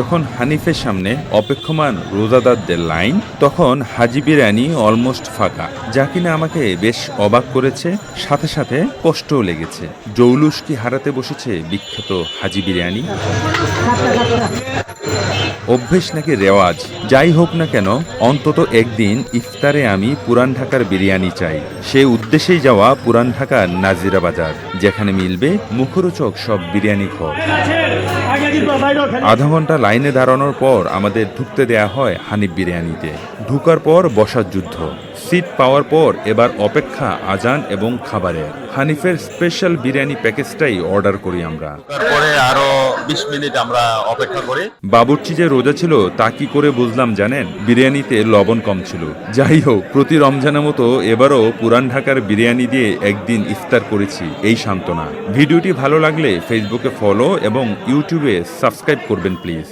যখন হানিফের সামনে অপেক্ষমান রোজাদারদের লাইন, তখন হাজি বিরিয়ানি অলমোস্ট ফাঁকা, যা কিনা আমাকে বেশ অবাক করেছে, সাথে সাথে কষ্টও লেগেছে। জৌলুস কি হারাতে বসেছে বিখ্যাত হাজি বিরিয়ানি অভ্যেস নাকি রেওয়াজ? যাই হোক না কেন, অন্তত একদিন ইফতারে আমি পুরান ঢাকার বিরিয়ানি চাই। সে উদ্দেশ্যেই যাওয়া পুরান ঢাকার নাজিরা বাজার, যেখানে মিলবে মুখরোচক সব বিরিয়ানি ঘর আধা ঘণ্টা লাইনে দাঁড়ানোর পর আমাদের ঢুকতে দেয়া হয় হানিফ বিরিয়ানিতে। ঢুকার পর বসার যুদ্ধ। সিট পাওয়ার পর এবার অপেক্ষা আজান এবং খাবারের। হানিফের স্পেশাল বিরিয়ানি প্যাকেজটাই অর্ডার করি আমরা। তারপরে আরও বিশ মিনিট আমরা অপেক্ষা করে। বাবুর্চি যে রোজা ছিল, তা কি করে বুঝলাম জানেন? বিরিয়ানিতে লবণ কম ছিল। যাই হোক, প্রতি রমজানের মতো এবারও পুরান ঢাকার বিরিয়ানি দিয়ে একদিন ইফতার করেছি, এই সান্ত্বনা। ভিডিওটি ভালো লাগলে ফেসবুকে ফলো এবং ইউটিউবে সাবস্ক্রাইব করবেন প্লিজ